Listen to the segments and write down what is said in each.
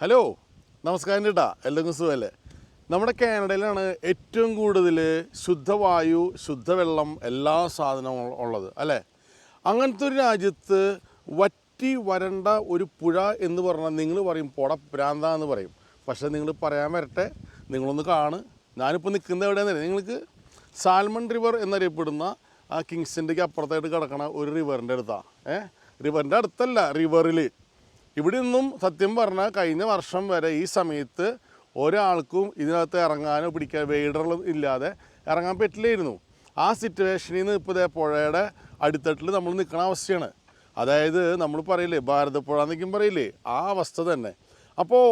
Hello നമസ്കാരം ചേട്ടാ. എല്ലാവർക്കും സുഖമല്ലേ? നമ്മുടെ കാനഡയിലാണ് ഏറ്റവും കൂടുതൽ ശുദ്ധവായു ശുദ്ധവെള്ളം എല്ലാ സാധനവും ഉള്ളത് അല്ലേ? അങ്ങനത്തെ ഒരു രാജ്യത്ത് വറ്റി വരണ്ട ഒരു പുഴ എന്ന് പറഞ്ഞാൽ നിങ്ങൾ പറയും പൊട പ്രാന്ത എന്ന് പറയും. പക്ഷേ നിങ്ങൾ പറയാൻ വരട്ടെ നിങ്ങളൊന്ന് കാണ്. ഞാനിപ്പോൾ നിൽക്കുന്നത് എവിടെയാണെന്ന് നിങ്ങൾക്ക് സാൽമൺ റിവർ എന്നറിയപ്പെടുന്ന ആ കിങ്സിന്റെക്ക് അപ്പുറത്തായിട്ട് കിടക്കണ ഒരു റിവറിന്റെ അടുത്താണ് ഏഹ് റിവറിന്റെ അടുത്തല്ല റിവറിൽ ഇവിടെ നിന്നും സത്യം പറഞ്ഞാൽ കഴിഞ്ഞ വർഷം വരെ ഈ സമയത്ത് ഒരാൾക്കും ഇതിനകത്ത് ഇറങ്ങാനോ പിടിക്കാൻ വെയ്ഡറും ഇല്ലാതെ ഇറങ്ങാൻ പറ്റില്ലായിരുന്നു. ആ സിറ്റുവേഷനിൽ നിന്ന് ഇപ്പോൾ ഇതേ പുഴയുടെ അടിത്തട്ടിൽ നമ്മൾ നിൽക്കുന്ന അവസ്ഥയാണ്. അതായത് നമ്മൾ പറയില്ലേ ഭാരതപ്പുഴ എന്നൊക്കെയും പറയില്ലേ ആ അവസ്ഥ തന്നെ. അപ്പോൾ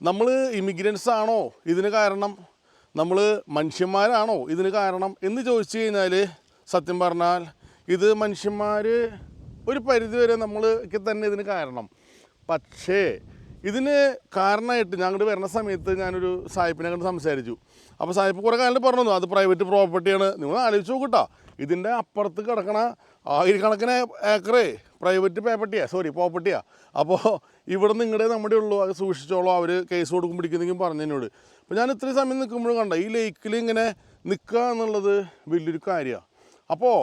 നമ്മൾ ഇമിഗ്രൻസ് ആണോ ഇതിന് കാരണം? നമ്മൾ മനുഷ്യന്മാരാണോ ഇതിന് കാരണം? എന്ന് ചോദിച്ചു കഴിഞ്ഞാൽ സത്യം പറഞ്ഞാൽ ഇത് മനുഷ്യന്മാർ ഒരു പരിധിവരെ നമ്മൾക്ക് തന്നെ ഇതിന് കാരണം. പക്ഷേ ഇതിന് കാരണമായിട്ട് അങ്ങോട്ട് വരുന്ന സമയത്ത് ഞാനൊരു സായിപ്പിനെ കണ്ട് സംസാരിച്ചു. അപ്പോൾ സായിപ്പ് കുറേ കാലം പറഞ്ഞു അത് പ്രൈവറ്റ് പ്രോപ്പർട്ടിയാണ് നിങ്ങൾ ആലോചിച്ച് നോക്കട്ടോ ഇതിന്റെ അപ്പുറത്ത് കിടക്കണ ആയിരക്കണക്കിന് ഏക്കറേ പ്രൈവറ്റ് പേപ്പർട്ടിയാ സോറി പ്രോപ്പർട്ടിയാ അപ്പോൾ ഇവിടെ നിങ്ങളുടെ നമ്മുടെ ഉള്ളൂ അത് സൂക്ഷിച്ചോളൂ അവർ കേസ് കൊടുക്കും പിടിക്കുന്നെങ്കിൽ പറഞ്ഞു എന്നോട് അപ്പോൾ ഞാൻ ഇത്രയും സമയം നിൽക്കുമ്പോഴും കണ്ട ഈ ലേക്കിൽ ഇങ്ങനെ നിൽക്കുക എന്നുള്ളത് വലിയൊരു കാര്യമാണ് അപ്പോൾ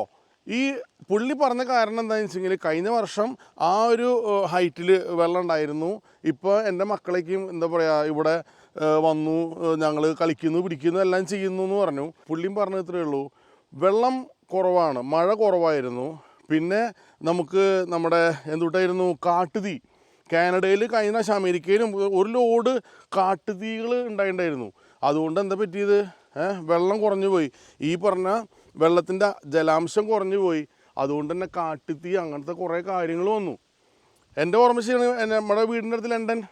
ഈ പുള്ളി പറഞ്ഞ കാരണം എന്താണെന്ന് വെച്ചെങ്കിൽ കഴിഞ്ഞ വർഷം ആ ഒരു ഹൈറ്റിൽ വെള്ളം ഉണ്ടായിരുന്നു. ഇപ്പോൾ എന്റെ മക്കളേക്കും എന്താ പറയുക ഇവിടെ വന്നു ഞങ്ങൾ കളിക്കുന്നു പിടിക്കുന്നു എല്ലാം ചെയ്യുന്നു എന്ന് പറഞ്ഞു. പുള്ളിയും പറഞ്ഞ ഇത്രയേ ഉള്ളൂ. വെള്ളം കുറവാണ് മഴ കുറവായിരുന്നു. പിന്നെ നമുക്ക് നമ്മുടെ എന്തുട്ടായിരുന്നു കാട്ടുതീ. കാനഡയിൽ കഴിഞ്ഞ പ്രാവശ്യം അമേരിക്കയിലും ഒരു ലോഡ് കാട്ടുതീകൾ ഉണ്ടായിട്ടുണ്ടായിരുന്നു അതുകൊണ്ട് എന്താ പറ്റിയത്? വെള്ളം കുറഞ്ഞു പോയി. ഈ പറഞ്ഞ വെള്ളത്തിന്റെ ജലാംശം കുറഞ്ഞു പോയി. അതുകൊണ്ട് തന്നെ കാട്ടിത്തീ അങ്ങനത്തെ കുറേ കാര്യങ്ങൾ വന്നു. എന്റെ ഓർമ്മ ശരിയാണ് നമ്മുടെ വീടിന്റെ അടുത്ത് ലണ്ടൻ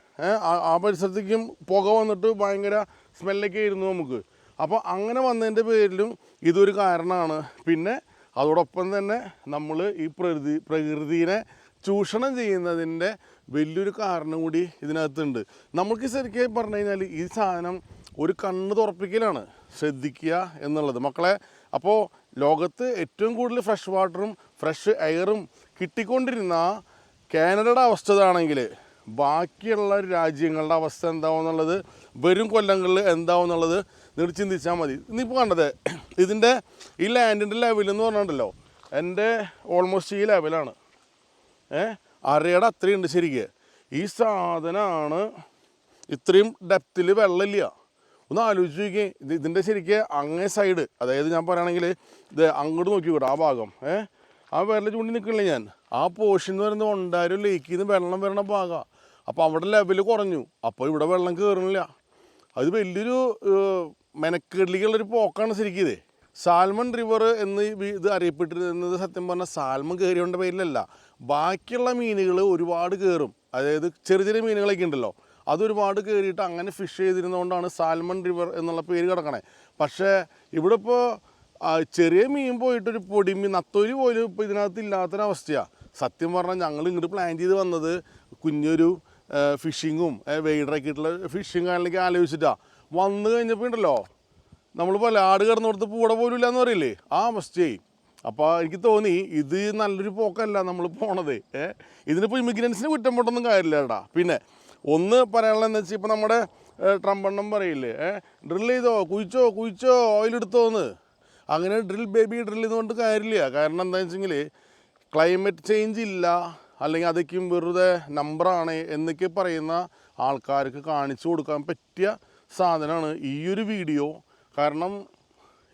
ആ- പരിസരത്തേക്കും പുക വന്നിട്ട് ഭയങ്കര സ്മെല്ലൊക്കെ ആയിരുന്നു നമുക്ക്. അപ്പോൾ അങ്ങനെ വന്നതിന്റെ പേരിലും ഇതൊരു കാരണമാണ്. പിന്നെ അതോടൊപ്പം തന്നെ നമ്മൾ ഈ പ്രകൃതി പ്രകൃതിയെ ചൂഷണം ചെയ്യുന്നതിന്റെ വലിയൊരു കാരണം കൂടി ഇതിനകത്തുണ്ട്. നമുക്ക് ശരിക്കും പറഞ്ഞു കഴിഞ്ഞാൽ ഈ സാധനം ഒരു കണ്ണ് തുറപ്പിക്കലാണ് ശ്രദ്ധിക്കുക എന്നുള്ളത്. മക്കളെ അപ്പോൾ ലോകത്ത് ഏറ്റവും കൂടുതൽ ഫ്രഷ് വാട്ടറും ഫ്രഷ് എയറും കിട്ടിക്കൊണ്ടിരുന്ന കാനഡയുടെ അവസ്ഥ ഇതാണെങ്കിൽ ബാക്കിയുള്ള രാജ്യങ്ങളുടെ അവസ്ഥ എന്താവും എന്നുള്ളത് വരും കൊല്ലങ്ങളിൽ എന്താവും എന്നുള്ളത് നിങ്ങൾ ചിന്തിച്ചാൽ മതി. ഇന്നിപ്പോൾ കണ്ടത് ഇതിന്റെ ഈ ലാൻഡിന്റെ ലെവൽ എന്ന് പറഞ്ഞിട്ടുണ്ടല്ലോ എന്റെ ഓൾമോസ്റ്റ് ഈ ലെവലാണ് ഏ അരയുടെ അത്രയുണ്ട് ശരിക്ക്. ഈ സാധനമാണ് ഇത്രയും ഡെപ്തിൽ വെള്ളമില്ല. ഒന്ന് ആലോചിച്ച് നോക്കിയേ ഇത് ഇതിന്റെ ശരിക്ക് അങ്ങേ സൈഡ് അതായത് ഞാൻ പറയുകയാണെങ്കിൽ ഇത് അങ്ങോട്ട് നോക്കി നോക്കിക്കൂടെ ആ ഭാഗം. ഏ? ആ വിരൽ ചൂണ്ടി നിൽക്കണില്ല ഞാൻ? ആ പോർഷൻ എന്ന് പറയുന്നത് ഒണ്ടാരും ലേക്കിൽ നിന്ന് വെള്ളം വരണ ഭാഗമാണ് അപ്പോൾ അവിടെ ലെവൽ കുറഞ്ഞു. അപ്പോൾ ഇവിടെ വെള്ളം കയറണില്ല അത് വലിയൊരു മെനക്കേടിലേക്കുള്ളൊരു പോക്കാണ് ശരിക്കും ഇത്. സാൽമൺ റിവർ എന്ന് ഇത് അറിയപ്പെട്ടിരുന്നത് സത്യം പറഞ്ഞാൽ സാൽമൺ കയറിയോണ്ട പേരിലല്ല. ബാക്കിയുള്ള മീനുകൾ ഒരുപാട് കയറും അതായത് ചെറിയ ചെറിയ മീനുകളൊക്കെ ഉണ്ടല്ലോ. അതൊരുപാട് കയറിയിട്ട് അങ്ങനെ ഫിഷ് ചെയ്തിരുന്നതുകൊണ്ടാണ് സാൽമൺ റിവർ എന്നുള്ള പേര് കിടക്കണേ. പക്ഷേ ഇവിടെ ഇപ്പോൾ ചെറിയ മീൻ പോയിട്ടൊരു പൊടിമീൻ നത്തൊലി പോലും ഇപ്പോൾ ഇതിനകത്ത് ഇല്ലാത്തൊരവസ്ഥയാണ് സത്യം പറഞ്ഞാൽ ഞങ്ങൾ ഇങ്ങോട്ട് പ്ലാൻ ചെയ്ത് വന്നത് കുഞ്ഞൊരു ഫിഷിങ്ങും വെയ്ഡറൊക്കെ ആയിട്ടുള്ള ഫിഷിങ് കാര്യങ്ങളൊക്കെ ആലോചിച്ചിട്ടാണ് വന്നു കഴിഞ്ഞപ്പോൾ ഉണ്ടല്ലോ നമ്മൾ പോലെ ആട് കിടന്നിടത്ത് പൂട പോലും ഇല്ലയെന്ന് പറയില്ലേ? ആ അവസ്ഥയായി. അപ്പോൾ എനിക്ക് തോന്നി ഇത് നല്ലൊരു പോക്കല്ല നമ്മൾ പോണത്. ഏഹ് ഇതിനിപ്പോൾ ഇമിഗ്രൻസിന് കുറ്റം പൊട്ടൊന്നും കാര്യമില്ല കേട്ടാ പിന്നെ ഒന്ന് പറയാനുള്ളതെന്ന് വെച്ചാൽ ഇപ്പോൾ നമ്മുടെ ട്രംപെണ്ണം പറയില്ലേ ഡ്രിൽ ചെയ്തോ കുഴിച്ചോ കുഴിച്ചോ ഓയിലെടുത്തോന്ന് അങ്ങനെ ഡ്രിൽ ബേബി ഡ്രിൽ ചെയ്തുകൊണ്ട് കാര്യമില്ല. കാരണം എന്താണെന്ന് വെച്ചെങ്കിൽ ക്ലൈമറ്റ് ചേഞ്ച് ഇല്ല. അല്ലെങ്കിൽ അതൊക്കെയും വെറുതെ നമ്പറാണ് എന്നൊക്കെ പറയുന്ന ആൾക്കാർക്ക് കാണിച്ചു കൊടുക്കാൻ പറ്റിയ സാധനമാണ് ഈ ഒരു വീഡിയോ കാരണം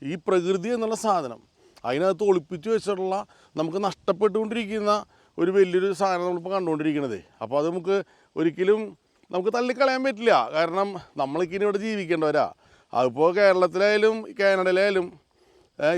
ഈ പ്രകൃതി എന്നുള്ള സാധനം അതിനകത്ത് ഒളിപ്പിച്ചു വെച്ചിട്ടുള്ള നമുക്ക് നഷ്ടപ്പെട്ടുകൊണ്ടിരിക്കുന്ന ഒരു വലിയൊരു സാധനം നമ്മളിപ്പോൾ കണ്ടുകൊണ്ടിരിക്കുന്നത് അപ്പോൾ അത് നമുക്ക് ഒരിക്കലും നമുക്ക് തള്ളിക്കളയാൻ പറ്റില്ല. കാരണം നമ്മളൊക്കെ ഇനി ഇവിടെ ജീവിക്കേണ്ടവരാ. അതിപ്പോൾ കേരളത്തിലായാലും കാനഡയിലായാലും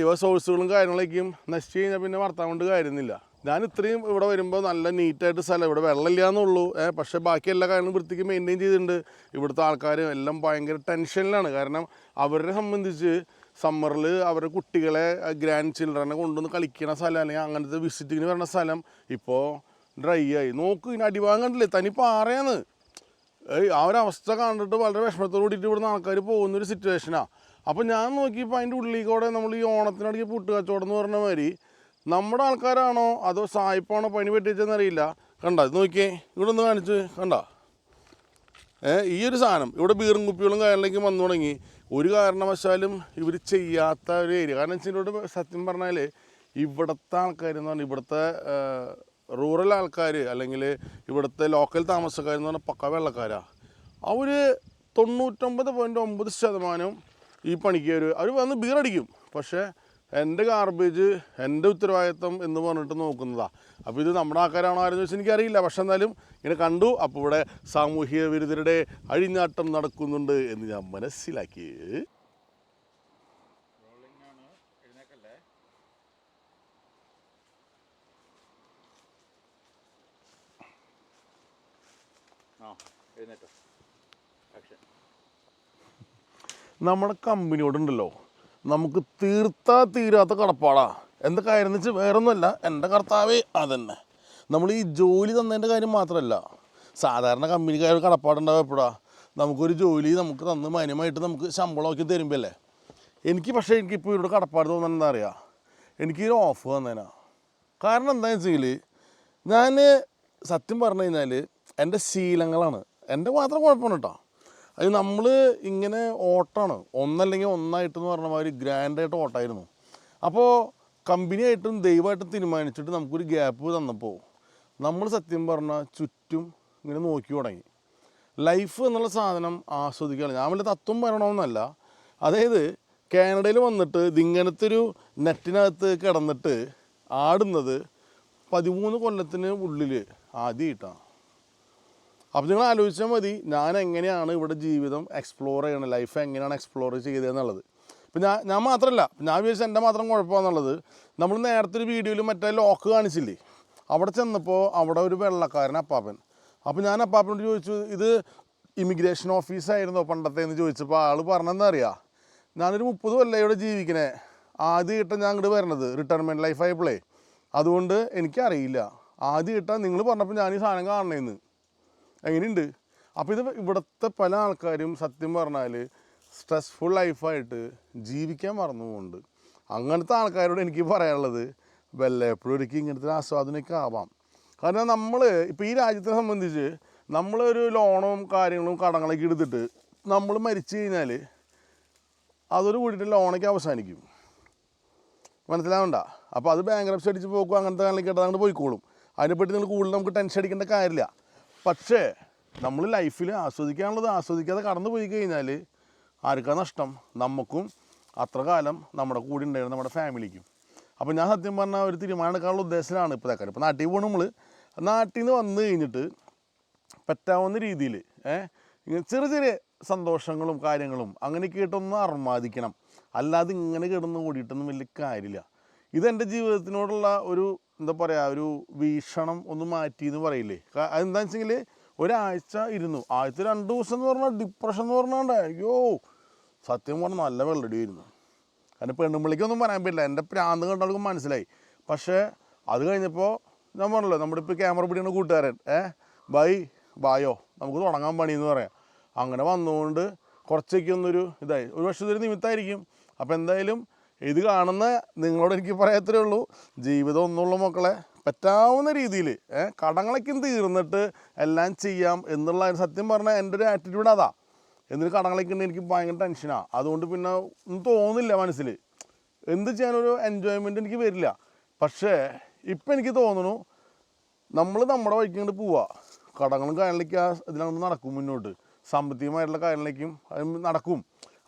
യുവ സോഴ്സുകളും കാര്യങ്ങളൊക്കെയും നശിച്ചു കഴിഞ്ഞാൽ പിന്നെ വർത്താൻ കൊണ്ട് കാര്യമൊന്നുമില്ല. ഞാൻ ഇത്രയും ഇവിടെ വരുമ്പോൾ നല്ല നീറ്റായിട്ട് സ്ഥലം. ഇവിടെ വെള്ളമില്ല എന്നുള്ളൂ പക്ഷേ ബാക്കി എല്ലാ കാര്യങ്ങളും വൃത്തിക്ക് മെയിന്റെയിൻ ചെയ്തിട്ടുണ്ട്. ഇവിടുത്തെ ആൾക്കാർ എല്ലാം ഭയങ്കര ടെൻഷനിലാണ് കാരണം അവരെ സംബന്ധിച്ച് സമ്മറിൽ അവരുടെ കുട്ടികളെ ഗ്രാൻഡ് ചിൽഡ്രനെ കൊണ്ടുവന്ന് കളിക്കണ സ്ഥലം അല്ലെങ്കിൽ അങ്ങനത്തെ വിസിറ്റിങ്ങിന് വരണ സ്ഥലം ഇപ്പോൾ ഡ്രൈ ആയി. നോക്ക് ഇതിന് അടിഭാഗം കണ്ടില്ലേ? തനി പാറയാണ്. ഏയ് ആ ഒരു അവസ്ഥ കണ്ടിട്ട് വളരെ വിഷമത്തോട് കൂടിയിട്ട് ഇവിടുന്ന് ആൾക്കാർ പോകുന്നൊരു സിറ്റുവേഷനാണ് അപ്പോൾ ഞാൻ നോക്കിയപ്പോൾ അതിന്റെ ഉള്ളിൽ കൂടെ നമ്മൾ ഈ ഓണത്തിനടക്കി പൂട്ട് കച്ചവടം എന്ന് പറഞ്ഞ മാതിരി നമ്മുടെ ആൾക്കാരാണോ അതോ സായിപ്പാണോ പണി പറ്റിച്ചെന്ന് അറിയില്ല. കണ്ട? ഇത് നോക്കിയേ ഇവിടെ ഒന്ന് കാണിച്ച് കണ്ട? ഏ, ഈ ഒരു സാധനം ഇവിടെ ബീറും കുപ്പികളും കാര്യങ്ങളിലേക്ക് വന്നു തുടങ്ങി. ഒരു കാരണവശാലും ഇവർ ചെയ്യാത്ത ഒരു ഏരിയ. കാരണം വെച്ചാൽ സത്യം പറഞ്ഞാൽ ഇവിടുത്തെ ആൾക്കാർ എന്ന് പറഞ്ഞാൽ ഇവിടുത്തെ റൂറൽ ആൾക്കാർ അല്ലെങ്കിൽ ഇവിടുത്തെ ലോക്കൽ താമസക്കാരെന്ന് പറഞ്ഞാൽ പക്ക വെള്ളക്കാരാണ് അവർ തൊണ്ണൂറ്റൊമ്പത് പോയിന്റ് ഒമ്പത് ശതമാനം ഈ പണിക്ക് അവർ വന്ന് ബീറടിക്കും പക്ഷേ എന്റെ ഗാർബേജ് എന്റെ ഉത്തരവാദിത്വം എന്ന് പറഞ്ഞിട്ട് നോക്കുന്നതാണ് അപ്പോൾ ഇത് നമ്മുടെ ആൾക്കാരാണോ ആരെന്ന് വെച്ചാൽ എനിക്കറിയില്ല. പക്ഷെ എന്നാലും ഇങ്ങനെ കണ്ടു. അപ്പോൾ ഇവിടെ സാമൂഹിക വിരുദ്ധരുടെ അഴിഞ്ഞാട്ടം നടക്കുന്നുണ്ട് എന്ന് ഞാൻ മനസ്സിലാക്കി. നമ്മുടെ കമ്പനിയോടുണ്ടല്ലോ നമുക്ക് തീർത്താ തീരാത്ത കടപ്പാടാ. എന്താ കാര്യം എന്ന് വെച്ചാൽ വേറൊന്നുമല്ല എന്റെ കർത്താവേ അതന്നെ. നമ്മൾ ഈ ജോലി തന്നതിന്റെ കാര്യം മാത്രമല്ല സാധാരണ കമ്പനിക്കാർ കടപ്പാടുണ്ടാവും എപ്പോഴാണ് നമുക്കൊരു ജോലി നമുക്ക് തന്ന് മാന്യമായിട്ട് നമുക്ക് ശമ്പളമൊക്കെ തരുമ്പല്ലേ എനിക്ക് പക്ഷേ എനിക്കിപ്പോൾ ഇവരുടെ കടപ്പാട് തോന്നുന്നത് എന്താ അറിയുക എനിക്കൊരു ഓഫ് തന്നേനാ കാരണം എന്താണെന്ന് വെച്ചെങ്കിൽ ഞാൻ സത്യം പറഞ്ഞു കഴിഞ്ഞാൽ എന്റെ ശീലങ്ങളാണ്. എന്റെ മാത്രം കുഴപ്പമാണ് കേട്ടോ. അത് നമ്മൾ ഇങ്ങനെ ഓട്ടമാണ് ഒന്നല്ലെങ്കിൽ ഒന്നായിട്ടെന്ന് പറഞ്ഞ മാതിരി ഗ്രാൻഡായിട്ട് ഓട്ടമായിരുന്നു അപ്പോൾ കമ്പനിയായിട്ടും ദൈവമായിട്ടും തീരുമാനിച്ചിട്ട് നമുക്കൊരു ഗ്യാപ്പ് തന്നപ്പോൾ നമ്മൾ സത്യം പറഞ്ഞാൽ ചുറ്റും ഇങ്ങനെ നോക്കി തുടങ്ങി. ലൈഫ് എന്നുള്ള സാധനം ആസ്വദിക്കുകയാണ്. ഞാൻ വലിയ തത്വം പറയണമെന്നല്ല. അതായത് കാനഡയിൽ വന്നിട്ട് ഇതിങ്ങനത്തെ ഒരു നെറ്റിനകത്ത് കിടന്നിട്ട് ആടുന്നത് പതിമൂന്ന് കൊല്ലത്തിന് ഉള്ളിൽ ആദ്യമായിട്ടാണ് അപ്പോൾ നിങ്ങൾ ആലോചിച്ചാൽ മതി ഞാൻ എങ്ങനെയാണ് ഇവിടെ ജീവിതം എക്സ്പ്ലോർ ചെയ്യണത് ലൈഫ് എങ്ങനെയാണ് എക്സ്പ്ലോർ ചെയ്തതെന്നുള്ളത്. ഇപ്പം ഞാൻ ഞാൻ മാത്രമല്ല ഞാൻ വിചാരിച്ച എന്റെ മാത്രം കുഴപ്പമാണെന്നുള്ളത്. നമ്മൾ നേരത്തെ ഒരു വീഡിയോയിൽ മറ്റേ ലോക്ക് കാണിച്ചില്ലേ? അവിടെ ചെന്നപ്പോൾ അവിടെ ഒരു വെള്ളക്കാരൻ അപ്പാപ്പൻ. അപ്പോൾ ഞാൻ അപ്പാപ്പനോട് ചോദിച്ചു ഇത് ഇമിഗ്രേഷൻ ഓഫീസായിരുന്നോ പണ്ടത്തെ? എന്ന് ചോദിച്ചപ്പോൾ ആൾ പറഞ്ഞതെന്താ അറിയാം ഞാനൊരു മുപ്പത് കൊല്ലം ഇവിടെ ജീവിക്കണേ. ആദ്യമായിട്ടാണ് ഞാൻ ഇങ്ങോട്ട് വരണത് റിട്ടയർമെന്റ് ലൈഫ് ആയപ്പോഴേ അതുകൊണ്ട് എനിക്കറിയില്ല. ആദ്യമായിട്ടാണ് നിങ്ങൾ പറഞ്ഞപ്പോൾ ഞാൻ ഈ സാധനം കാണണേന്ന്. എങ്ങനെയുണ്ട് അപ്പോൾ ഇത് ഇവിടുത്തെ പല ആൾക്കാരും സത്യം പറഞ്ഞാൽ സ്ട്രെസ്ഫുൾ ലൈഫായിട്ട് ജീവിക്കാൻ മറന്നു പോകുന്നുണ്ട് അങ്ങനത്തെ ആൾക്കാരോട് എനിക്ക് പറയാനുള്ളത് വല്ലപ്പോഴും ഒരിക്കൽ ഇങ്ങനത്തെ ആസ്വാദനമൊക്കെ ആവാം. കാരണം നമ്മൾ ഇപ്പോൾ ഈ രാജ്യത്തെ സംബന്ധിച്ച് നമ്മളൊരു ലോണും കാര്യങ്ങളും കടങ്ങളൊക്കെ എടുത്തിട്ട് നമ്മൾ മരിച്ചു കഴിഞ്ഞാൽ അതൊരു കൂടിയിട്ട് ലോണൊക്കെ അവസാനിക്കും. മനസ്സിലാവണ്ട? അപ്പോൾ അത് ബാങ്ക് അടിച്ച് പോകും അങ്ങനത്തെ കാര്യങ്ങളൊക്കെ അങ്ങോട്ട് പോയിക്കോളും. അതിനെപ്പറ്റി നിങ്ങൾ കൂടുതൽ നമുക്ക് ടെൻഷൻ അടിക്കേണ്ട കാര്യമില്ല. പക്ഷേ നമ്മൾ ലൈഫിൽ ആസ്വദിക്കാനുള്ളത് ആസ്വദിക്കാതെ കടന്നു പോയി കഴിഞ്ഞാൽ ആർക്കാ നഷ്ടം? നമുക്കും അത്ര കാലം നമ്മുടെ കൂടെ ഉണ്ടായിരുന്ന നമ്മുടെ ഫാമിലിക്കും. അപ്പോൾ ഞാൻ സത്യം പറഞ്ഞാൽ ഒരു തീരുമാനം എടുക്കാനുള്ള ഉദ്ദേശത്തിലാണ് ഇപ്പോൾ തക്കാരം ഇപ്പോൾ നാട്ടിൽ പോകണം നമ്മൾ നാട്ടിൽ നിന്ന് വന്നു കഴിഞ്ഞിട്ട് പറ്റാവുന്ന രീതിയിൽ ഇങ്ങനെ ചെറിയ ചെറിയ സന്തോഷങ്ങളും കാര്യങ്ങളും അങ്ങനെ കേട്ടൊന്ന് അർമാദിക്കണം. അല്ലാതെ ഇങ്ങനെ കിടന്ന് ഓടിയിട്ടൊന്നും വലിയ കാര്യമില്ല. ഇതെന്റെ ജീവിതത്തിനോടുള്ള ഒരു എന്താ പറയുക ഒരു വീക്ഷണം ഒന്ന് മാറ്റി എന്ന് പറയില്ലേ അതെന്താണെന്ന് വെച്ചെങ്കിൽ ഒരാഴ്ച ഇരുന്നു. ആഴ്ച രണ്ട് ദിവസം എന്ന് പറഞ്ഞാൽ ഡിപ്രഷൻ എന്ന് പറഞ്ഞാൽ അയ്യോ സത്യം പറഞ്ഞാൽ നല്ല വെള്ളടിയായിരുന്നു കാരണം പെണ്ണുമ്പിളിക്കൊന്നും പറയാൻ പറ്റില്ല. എന്റെ പ്രാന്ത് കണ്ടാൾക്കും മനസ്സിലായി. പക്ഷേ അത് കഴിഞ്ഞപ്പോൾ ഞാൻ പറഞ്ഞല്ലോ നമ്മുടെ ഇപ്പോൾ ക്യാമറ പിടിക്കുന്ന കൂട്ടുകാരൻ ഏ ബൈ ബായോ നമുക്ക് തുടങ്ങാൻ പണി എന്ന് പറയാം. അങ്ങനെ വന്നുകൊണ്ട് കുറച്ചൊക്കെ ഒന്നൊരു ഇതായി. ഒരു പക്ഷേ ഇതൊരു നിമിത്തമായിരിക്കും അപ്പോൾ എന്തായാലും ഇത് കാണുന്ന നിങ്ങളോട് എനിക്ക് പറയാത്രേ ഉള്ളൂ. ജീവിതം ഒന്നുള്ള മക്കളെ. പറ്റാവുന്ന രീതിയിൽ കടങ്ങളൊക്കെ തീർന്നിട്ട് എല്ലാം ചെയ്യാം എന്നുള്ള സത്യം പറഞ്ഞാൽ എന്റെ ഒരു ആറ്റിറ്റ്യൂഡ് അതാ. എന്നിട്ട് കടങ്ങളൊക്കെ ഉണ്ടെങ്കിൽ എനിക്ക് ഭയങ്കര ടെൻഷനാണ് അതുകൊണ്ട് പിന്നെ ഒന്നും തോന്നില്ല മനസ്സിൽ. എന്ത് ചെയ്യാനൊരു എൻജോയ്മെന്റ് എനിക്ക് വരില്ല. പക്ഷേ ഇപ്പം എനിക്ക് തോന്നുന്നു നമ്മൾ നമ്മുടെ വഴിക്ക് ഇങ്ങോട്ട് പോവുക കടങ്ങളും കാര്യങ്ങളിലേക്ക് ആ നടക്കും മുന്നോട്ട്. സാമ്പത്തികമായിട്ടുള്ള കാര്യങ്ങളിലേക്കും അത് നടക്കും.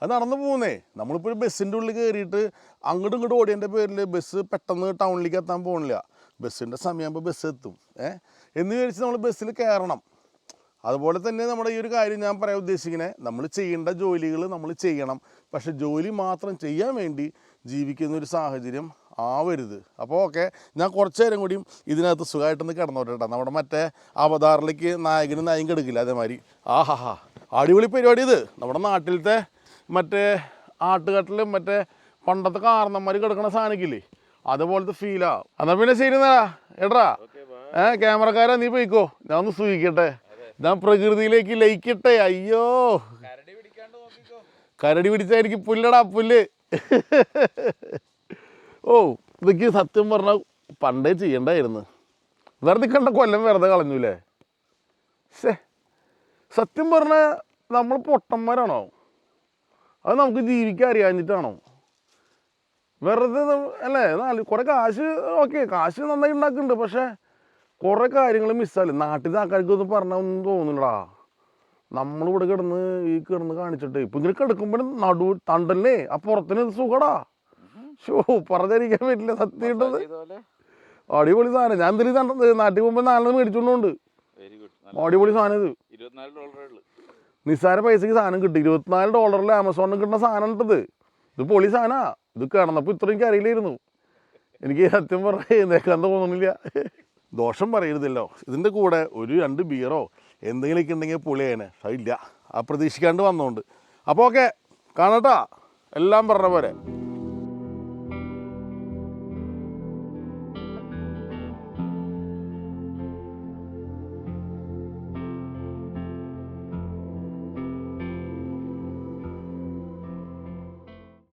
അത് നടന്നു പോകുന്നേ നമ്മളിപ്പോൾ ബസ്സിന്റെ ഉള്ളിൽ കയറിയിട്ട് അങ്ങോട്ടും ഇങ്ങോട്ടും ഓടിയതിന്റെ പേരിൽ ബസ് പെട്ടെന്ന് ടൗണിലേക്ക് എത്താൻ പോകുന്നില്ല ബസ്സിന്റെ സമയമാകുമ്പോൾ ബസ് എത്തും. ഏഹ് എന്ന് വിചാരിച്ച് നമ്മൾ ബസ്സിൽ കയറണം അതുപോലെ തന്നെ നമ്മുടെ ഈ ഒരു കാര്യം ഞാൻ പറയാൻ ഉദ്ദേശിക്കുന്നത് നമ്മൾ ചെയ്യേണ്ട ജോലികൾ നമ്മൾ ചെയ്യണം. പക്ഷെ ജോലി മാത്രം ചെയ്യാൻ വേണ്ടി ജീവിക്കുന്ന ഒരു സാഹചര്യം ആവരുത്. അപ്പോൾ ഓക്കെ ഞാൻ കുറച്ച് നേരം കൂടിയും ഇതിനകത്ത് സുഖമായിട്ടൊന്ന് കിടന്നോട്ടെ നമ്മുടെ മറ്റേ അവതാറിലേക്ക് നായകനും നായും കെടുക്കില്ല അതേമാതിരി. ആഹാ അടിപൊളി പരിപാടി ഇത്. നമ്മുടെ നാട്ടിലത്തെ മറ്റേ ആട്ടുകട്ടിലും മറ്റേ പണ്ടത്തെ കാരണന്മാർ കിടക്കണ സാധനിക്കില്ലേ? അതുപോലത്തെ ഫീലാ എന്നാ പിന്നെ ശരി എടാ ഏ ക്യാമറക്കാരാ നീ പോയിക്കോ. ഞാൻ ഒന്ന് സൂചിക്കട്ടെ ഞാൻ പ്രകൃതിയിലേക്ക് ലയിക്കട്ടെ. അയ്യോ. കരടി പിടിച്ചായിരിക്കും പുല്ലടാ പുല്ല്. ഓ ഇതൊക്കെ സത്യം പറഞ്ഞാൽ പണ്ടേ ചെയ്യണ്ടായിരുന്നു. വെറുതെ കണ്ട കൊല്ലം വെറുതെ കളഞ്ഞൂലേ? സത്യം പറഞ്ഞാൽ നമ്മൾ പൊട്ടന്മാരാണോ? അത് നമുക്ക് ജീവിക്കാൻ അറിയാഞ്ഞിട്ടാണോ? വെറുതെ അല്ലേ? നാല് കുറേ കാശ് ഓക്കെ കാശ് നന്നായി ഉണ്ടാക്കുന്നുണ്ട് പക്ഷേ കുറേ കാര്യങ്ങൾ മിസ്സാൽ നാട്ടിൽ ആൾക്കാർക്കൊന്നും പറഞ്ഞാൽ ഒന്നും തോന്നുന്നില്ലടാ നമ്മളിവിടെ കിടന്ന് ഈ കിടന്ന് കാണിച്ചിട്ട് ഇപ്പം ഇങ്ങനെ കിടക്കുമ്പോഴും നടു തണ്ടല്ലേ? ആ പുറത്തിന് സുഖടാ? ഷോ പറഞ്ഞിരിക്കാൻ പറ്റില്ല സത്യം അടിപൊളി സാധനം. ഞാൻ എന്തിനു നാട്ടിൽ പോകുമ്പോൾ നാളെ മേടിച്ചോണ്ടുണ്ട് അടിപൊളി സാധനം ഇത്. ഇരുപത്തിനാല് ഡോളറേ ഉള്ളു. നിസ്സാര പൈസയ്ക്ക് സാധനം കിട്ടി. ഇരുപത്തിനാല് ഡോളറിൽ ആമസോണിൽ കിട്ടുന്ന സാധനം ഇട്ടത് ഇത് പൊളി സാധനമാ ഇത് കിടന്നപ്പോൾ ഇത്രയും എനിക്ക് അറിയില്ലായിരുന്നു എനിക്ക് സത്യം പറഞ്ഞാൽ എഴുന്നേക്കാൻ തോന്നുന്നില്ല. ദോഷം പറയരുതല്ലോ. ഇതിന്റെ കൂടെ ഒരു രണ്ട് ബിയറോ എന്തെങ്കിലുമൊക്കെ ഉണ്ടെങ്കിൽ പുളിയേനെ അതില്ല ആ പ്രതീക്ഷിക്കാണ്ട് വന്നോണ്ട്. അപ്പോൾ ഓക്കെ കാണട്ടാ. എല്ലാം പറഞ്ഞ പോലെ.